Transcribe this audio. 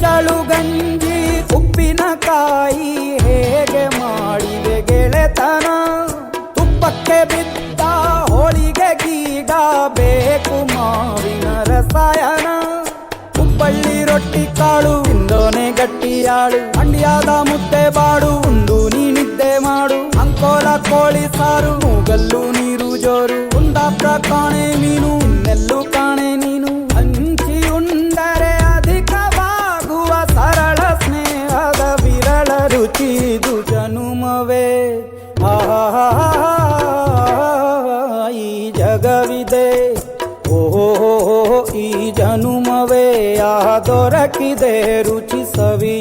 ಕುಚ್ಚಳು ಗಂಜಿ ಉಪ್ಪಿನಕಾಯಿ ಹೇಗೆ ಮಾಡಿದೆ ಗೆಳೆತನ? ತುಪ್ಪಕ್ಕೆ ಬಿದ್ದ ಹೋಳಿಗೆ ಗೀಗ ಬೇಕು ಮಾವಿನ ರಸಾಯನ. ಹುಬ್ಬಳ್ಳಿ ರೊಟ್ಟಿ ಕಾಳು, ಇಂದೋನೆ ಗಟ್ಟಿಯಾಳು ಮಂಡ್ಯದ ಮುದ್ದೆ ಬಾಡು ಒಂದು ನೀನಿದ್ದೆ ಮಾಡು. ಅಂಕೋಲ ಕೋಳಿ ಸಾರು ವಿರಳ ರುಚಿ ಇದು ಜನುಮವೇ ಆಹಾ ಈ ಜಗವಿದೆ ಓಹೋ ಈ ಜನುಮವೇ ಆ ದೊರಕಿದೆ ರುಚಿ ಸವಿ